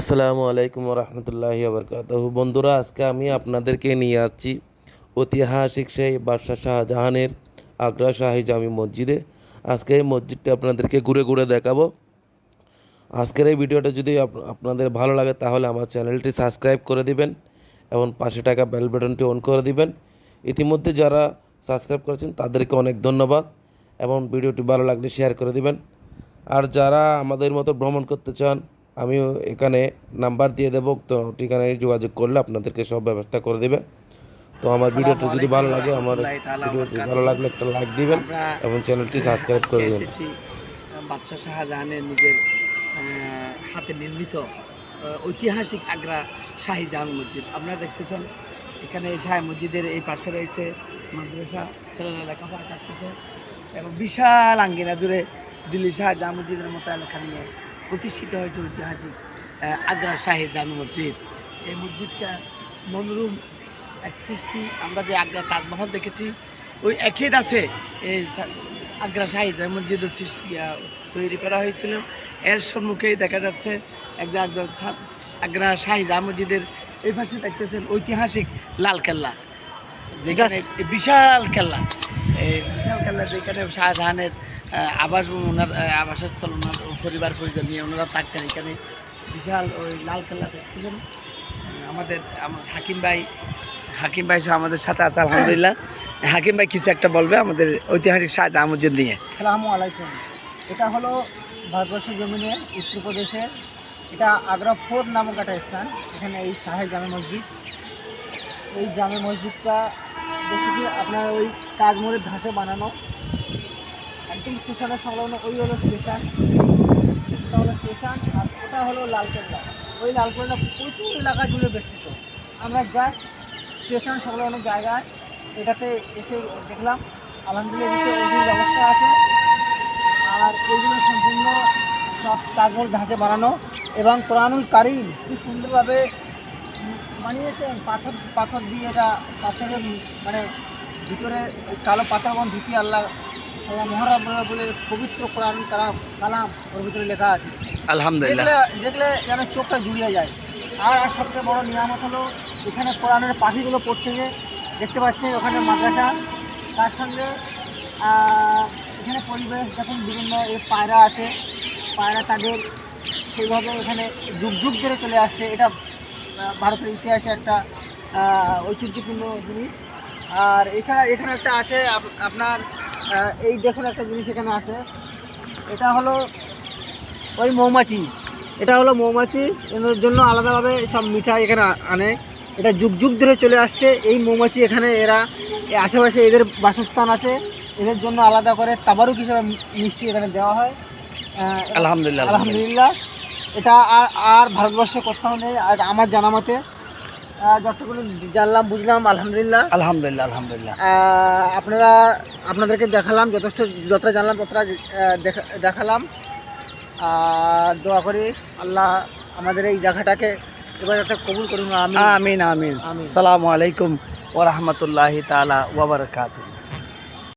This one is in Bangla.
আসসালামু আলাইকুম রহমতুল্লাহি আবরকাত বন্ধুরা, আজকে আমি আপনাদেরকে নিয়ে আসছি ঐতিহাসিক সেই বাদশাহ শাহজাহানের আগ্রা শাহী জামি মসজিদে। আজকে এই মসজিদটা আপনাদেরকে ঘুরে ঘুরে দেখাবো। আজকের এই ভিডিওটা যদি আপ- আপনাদের ভালো লাগে, তাহলে আমার চ্যানেলটি সাবস্ক্রাইব করে দিবেন এবং পাশে টাকা বেল বাটনটি অন করে দিবেন। ইতিমধ্যে যারা সাবস্ক্রাইব করেছেন, তাদেরকে অনেক ধন্যবাদ এবং ভিডিওটি ভালো লাগলে শেয়ার করে দিবেন। আর যারা আমাদের মতো ভ্রমণ করতে চান আমিও এখানে নাম্বার দিয়ে দেবো তো ঠিকানায় যোগাযোগ করলে আপনাদেরকে সব ব্যবস্থা করে দেবে। তো আমার ভিডিওটা যদি ভালো লাগে আমার ভিডিওটি ভালো লাগলে একটা লাইক দিবেন এবং চ্যানেলটি সাবস্ক্রাইব করে দেবেন। বাদশাহ শাহজাহানের নিজের হাতে নির্মিত ঐতিহাসিক আগ্রা শাহী জামে মসজিদ। আপনারা দেখতেছেন এখানে শাহী মসজিদের এই পাশে রয়েছে মাদ্রাসা ছেলেরা লেখাপড়া করতেছে এবং বিশাল আঙ্গিনা জুড়ে দিল্লি শাহ জামে মসজিদের মতো এলাকা নিয়ে প্রতিষ্ঠিত হয়েছে ঐতিহাসিক আগ্রা শাহী জামে মসজিদ। এই মসজিদটা মনোরম এক সৃষ্টি। আমরা যে আগ্রা তাজমহল দেখেছি ওই একই আছে এই আগ্রা শাহী জামে মসজিদের তৈরি করা হয়েছিল। এর সম্মুখেই দেখা যাচ্ছে একজন আগ্রা শাহী মসজিদের এই পাশে দেখতেছেন ঐতিহাসিক লাল কেল্লা। যেখানে বিশাল কেল্লা। এই বিশাল কেল্লা যেখানে শাহজাহানের আবাস ওনার আবাসস্থল ওনার পরিবার পরিজন নিয়ে ওনারা থাকতেন এখানে। বিশাল ওই লাল কেল্লা দেখছিলেন আমাদের, আমার হাকিম ভাই হাকিম ভাই সহ আমাদের সাথে আছে, আলহামদুলিল্লাহ। হাকিম ভাই কিছু একটা বলবে আমাদের ঐতিহাসিক শাহজাহান মসজিদ নিয়ে। সালামু আলাইকুম। এটা হলো ভারতবর্ষের জমিনে উত্তরপ্রদেশে এটা আগ্রা ফোর্ট নামক একটা স্থান। এখানে এই শাহে জামে মসজিদ। এই জামে মসজিদটা দেখেছি আপনার ওই তাজমহলের ধাঁচে বানানো। একদম স্টেশনের সংলগ্ন, ওই হলো স্টেশন। ওটা হলো স্টেশন, আর ওটা হলো লালকেল্লা। ওই লালকেল্লা প্রচুর এলাকা জুড়ে বিস্তৃত আমরা যাই স্টেশন সংলগ্ন জায়গায় এটাতে এসে দেখলাম। আলহামদুলিল্লাহ ব্যবস্থা আছে। আর এইগুলো সম্পূর্ণ সব তাজমহল ধাঁচে বানানো এবং কোরআনুল কারিম খুব সুন্দরভাবে বানিয়েছেন পাথর পাথর দিয়ে এটা পাথরের মানে ভিতরে কালো পাথরগণ ঢুকিয়ে আল্লাহ আল্লাহ মহারাব বলে পবিত্র কোরআন কালাম কালাম ওর ভিতরে লেখা আছে। আলহামদুলিল্লাহ। দেখলে যেন চোখটা জুড়িয়ে যায়। আর আর সবচেয়ে বড় নিয়ামত হলো এখানে কোরআনের পাখিগুলো পড়তেছে দেখতে পাচ্ছেন ওখানে মাদ্রাসা। তার সঙ্গে এখানে পরিবেশ যখন বিভিন্ন পায়রা আছে। পায়রা তাদের সেইভাবে এখানে যুগ যুগ ধরে চলে আসছে। এটা ভারতের ইতিহাসে একটা ঐতিহ্যপূর্ণ জিনিস। আর এছাড়া এখানে একটা আছে আপ- আপনার এই দেখুন একটা জিনিস এখানে আছে। এটা হলো ওই মৌমাছি। এটা হলো মৌমাছি এর জন্য আলাদাভাবে সব মিঠাই এখানে আনে। এটা যুগ যুগ ধরে চলে আসছে। এই মৌমাছি এখানে এরা আশেপাশে এদের বাসস্থান আছে। এদের জন্য আলাদা করে তাবারুক হিসেবে মিষ্টি এখানে দেওয়া হয়। আলহামদুলিল্লাহ। আলহামদুলিল্লাহ। এটা আর আর ভারতবর্ষে কোথাও নেই আর আমার জানা মতে যতটুকু জানলাম বুঝলাম আলহামদুলিল্লাহ। আলহামদুলিল্লাহ আলহামদুলিল্লাহ। আপনারা আপনাদেরকে দেখালাম যথেষ্ট যতটা জানলাম ততটা দেখা- দেখালাম। আর দোয়া করি আল্লাহ আমাদের এই জায়গাটাকে এবার একটা কবুল করুন আমি আমিন আমিন। আমিন। সালামু আলাইকুম ওয়া রাহমাতুল্লাহি তাআলা ওয়া বারাকাতুহু।